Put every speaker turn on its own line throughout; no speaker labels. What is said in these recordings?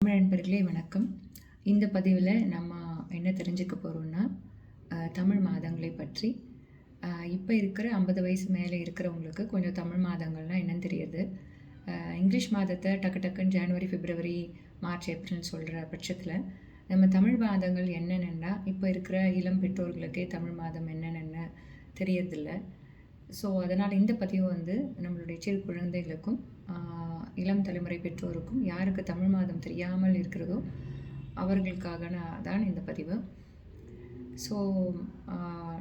தமிழ் நண்பர்களே வணக்கம். இந்த பதிவில் நம்ம என்ன தெரிஞ்சுக்க போகிறோம்னா தமிழ் மாதங்களை பற்றி. இப்போ இருக்கிற ஐம்பது வயசு மேலே இருக்கிறவங்களுக்கு கொஞ்சம் தமிழ் மாதங்கள்னால் என்னன்னு தெரியுது. இங்கிலீஷ் மாதத்தை டக்கு டக்குன்னு ஜனவரி பிப்ரவரி மார்ச் ஏப்ரல்னு சொல்கிற பட்சத்தில் நம்ம தமிழ் மாதங்கள் என்னென்னா இப்போ இருக்கிற இளம் பெற்றோர்களுக்கே தமிழ் மாதம் என்னென்னு தெரியறதில்ல. ஸோ அதனால் இந்த பதிவு வந்து நம்மளுடைய சிறு குழந்தைகளுக்கும் இளம் தலைமுறை பெற்றோருக்கும் யாருக்கு தமிழ் மாதம் தெரியாமல் இருக்கிறதோ அவர்களுக்காக தான் இந்த பதிவு. ஸோ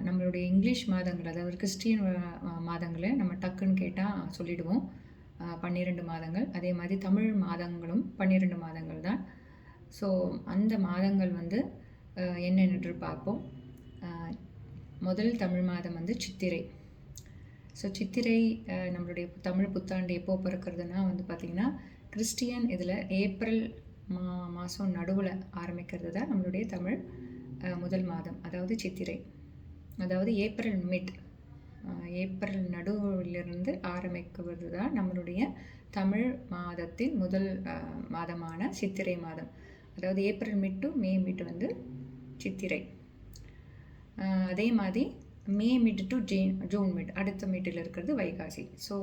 நம்மளுடைய இங்கிலீஷ் மாதங்கள் அதாவது கிறிஸ்டியன் மாதங்களை நம்ம டக்குன்னு கேட்டால் சொல்லிடுவோம். பன்னிரெண்டு மாதங்கள். அதே மாதிரி தமிழ் மாதங்களும் பன்னிரெண்டு மாதங்கள் தான். ஸோ அந்த மாதங்கள் வந்து என்னென்னு என்னென்று பார்ப்போம். முதல் தமிழ் மாதம் வந்து சித்திரை. ஸோ சித்திரை நம்மளுடைய தமிழ் புத்தாண்டு எப்போ பிறக்கிறதுனா வந்து பார்த்திங்கன்னா கிறிஸ்டியன் இதில் ஏப்ரல் மா மாதம் நடுவில் ஆரம்பிக்கிறது தான் நம்மளுடைய தமிழ் முதல் மாதம் அதாவது சித்திரை. அதாவது ஏப்ரல் மிட் ஏப்ரல் நடுவிலிருந்து ஆரம்பிக்கிறது தான் நம்மளுடைய தமிழ் மாதத்தின் முதல் மாதமான சித்திரை மாதம். அதாவது April mid to May mid வந்து சித்திரை. அதே மாதிரி மே மிட் டு ஜேன் ஜூன் மிட் அடுத்த மிட்டில் இருக்கிறது வைகாசி. ஸோ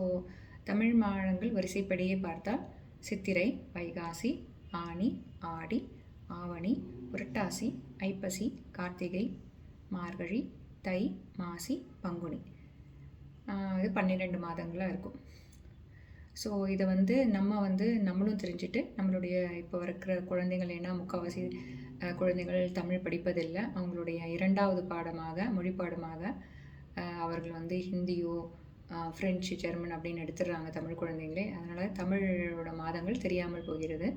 தமிழ் மாதங்கள் வரிசைப்படியே பார்த்தால் சித்திரை வைகாசி ஆனி ஆடி ஆவணி புரட்டாசி ஐப்பசி கார்த்திகை மார்கழி தை மாசி பங்குனி. இது பன்னிரெண்டு மாதங்களாக இருக்கும். ஸோ இதை வந்து நம்ம வந்து நம்மளும் தெரிஞ்சுட்டு நம்மளுடைய இப்போ இருக்கிற குழந்தைங்கள் ஏன்னா முக்கால்வாசி குழந்தைகள் தமிழ் படிப்பதில்லை. அவங்களுடைய இரண்டாவது பாடமாக மொழி பாடமாக அவர்கள் வந்து ஹிந்தியோ ஃப்ரெஞ்சு ஜெர்மன் அப்படின்னு எடுத்துடுறாங்க தமிழ் குழந்தைங்களே. அதனால் தமிழோட மாதங்கள் தெரியாமல் போகிறது.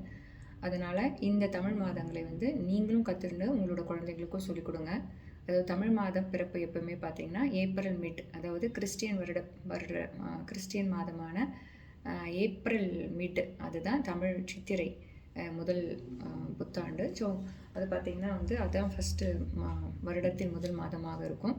அதனால் இந்த தமிழ் மாதங்களை வந்து நீங்களும் கற்றுருந்து உங்களோட குழந்தைங்களுக்கும் சொல்லிக் கொடுங்க. அதாவது தமிழ் மாதம் பிறப்பு எப்பவுமே பார்த்தீங்கன்னா ஏப்ரல் மிட் அதாவது கிறிஸ்டியன் வருட வருட கிறிஸ்டியன் மாதமான ஏப்ரல் மிட் அதுதான் தமிழ் சித்திரை முதல் புத்தாண்டு. ஸோ அது பார்த்திங்கன்னா வந்து அதுதான் ஃபஸ்ட்டு மா வருடத்தின் முதல் மாதமாக இருக்கும்.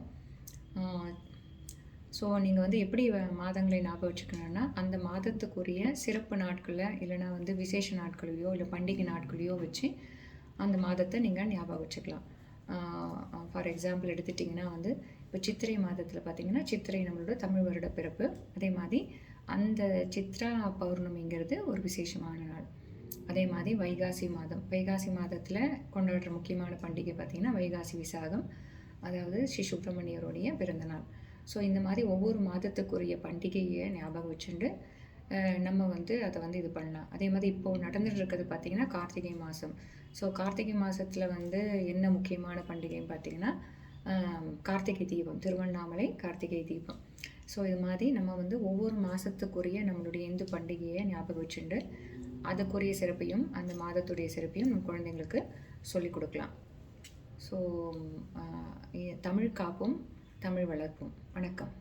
ஸோ நீங்கள் வந்து எப்படி வ- மாதங்களை ஞாபகம் வச்சுக்கணும்னா அந்த மாதத்துக்குரிய சிறப்பு நாட்களில் இல்லைன்னா வந்து விசேஷ நாட்களையோ இல்லை பண்டிகை நாட்களையோ வச்சு அந்த மாதத்தை நீங்கள் ஞாபகம் வச்சுக்கலாம். ஃபார் எக்ஸாம்பிள் எடுத்துட்டிங்கன்னா வந்து இப்போ சித்திரை மாதத்தில் பார்த்தீங்கன்னா சித்திரை நம்மளோட தமிழ் வருட பிறப்பு. அதே மாதிரி அந்த சித்ரா பௌர்ணமிங்கிறது ஒரு விசேஷமான நாள். அதே மாதிரி வைகாசி மாதம். வைகாசி மாதத்தில் கொண்டாடுற முக்கியமான பண்டிகை பார்த்திங்கன்னா வைகாசி விசாகம் அதாவது ஸ்ரீ சுப்பிரமணியருடைய பிறந்தநாள். ஸோ இந்த மாதிரி ஒவ்வொரு மாதத்துக்குரிய பண்டிகையை ஞாபகம் வச்சுட்டு நம்ம வந்து அதை வந்து இது பண்ணலாம். அதே மாதிரி இப்போது நடந்துட்டு இருக்கிறது பார்த்திங்கன்னா கார்த்திகை மாதம். ஸோ கார்த்திகை மாதத்தில் வந்து என்ன முக்கியமான பண்டிகைன்னு பார்த்திங்கன்னா கார்த்திகை தீபம் திருவண்ணாமலை கார்த்திகை தீபம். ஸோ இது மாதிரி நம்ம வந்து ஒவ்வொரு மாதத்துக்குரிய நம்மளுடைய இந்து பண்டிகையை ஞாபகம் வச்சுட்டு அதுக்குரிய சிறப்பையும் அந்த மாதத்துடைய சிறப்பையும் நம்ம குழந்தைங்களுக்கு சொல்லிக் கொடுக்கலாம். ஸோ தமிழ் காப்பும் தமிழ் வளர்ப்பும். வணக்கம்.